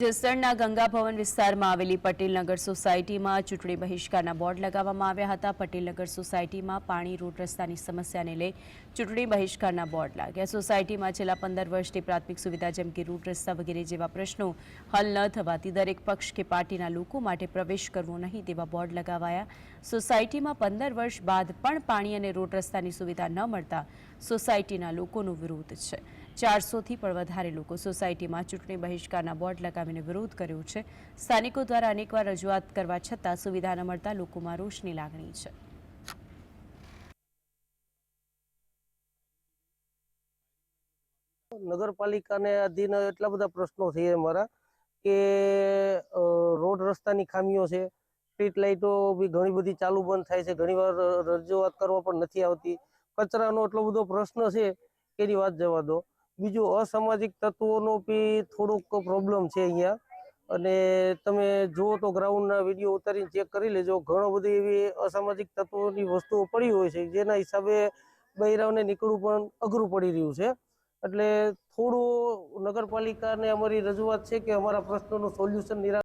જસદણના ગંગા ભવન વિસ્તારમાં આવેલી પટેલનગર સોસાયટીમાં ચૂંટણી બહિષ્કારના બોર્ડ લગાવવામાં આવ્યા હતા. પટેલનગર સોસાયટીમાં પાણી, રોડ રસ્તાની સમસ્યાને લઈ ચૂંટણી બહિષ્કારના બોર્ડ લાગ્યા. સોસાયટીમાં છેલ્લા પંદર વર્ષથી પ્રાથમિક સુવિધા જેમ કે રૂટ રસ્તા વગેરે જેવા પ્રશ્નો હલ ન થવાથી દરેક પક્ષ કે પાર્ટીના લોકો માટે પ્રવેશ કરવો નહીં તેવા બોર્ડ લગાવાયા. સોસાયટીમાં પંદર વર્ષ બાદ પણ પાણી અને રોડ રસ્તાની સુવિધા ન મળતા સોસાયટીના લોકોનો વિરોધ છે. ચારસોથી પણ વધારે લોકો સોસાયટીમાં ચૂંટણી બહિષ્કારના બોર્ડ લગાવીને વિરોધ કર્યો છે. સ્થાનિકો દ્વારા અનેકવાર રજૂઆત કરવા છતાં સુવિધા ન મળતા લોકોમાં રોષની લાગણી છે. નગરપાલિકાને અધીન એટલા બધા પ્રશ્નો છે અમારા કે રોડ રસ્તાની ખામીઓ છે. સ્ટ્રીટ લાઇટો બી ઘણી બધી ચાલુ બંધ થાય છે. ઘણીવાર રજૂઆત કરવા પણ નથી આવતી. કચરાનો એટલો બધો પ્રશ્ન છે એની વાત જવા દો. બીજું અસામાજિક તત્વોનો બી થોડોક પ્રોબ્લેમ છે અહીંયા. અને તમે જુઓ તો ગ્રાઉન્ડના વીડિયો ઉતારીને ચેક કરી લેજો. ઘણો બધી એવી અસામાજિક તત્વોની વસ્તુઓ પડી હોય છે, જેના હિસાબે બૈરાઓને નીકળવું પણ અઘરું પડી રહ્યું છે. એટલે થોડું નગરપાલિકાને અમારી રજૂઆત છે કે અમારા પ્રશ્નોનું સોલ્યુશન નિરા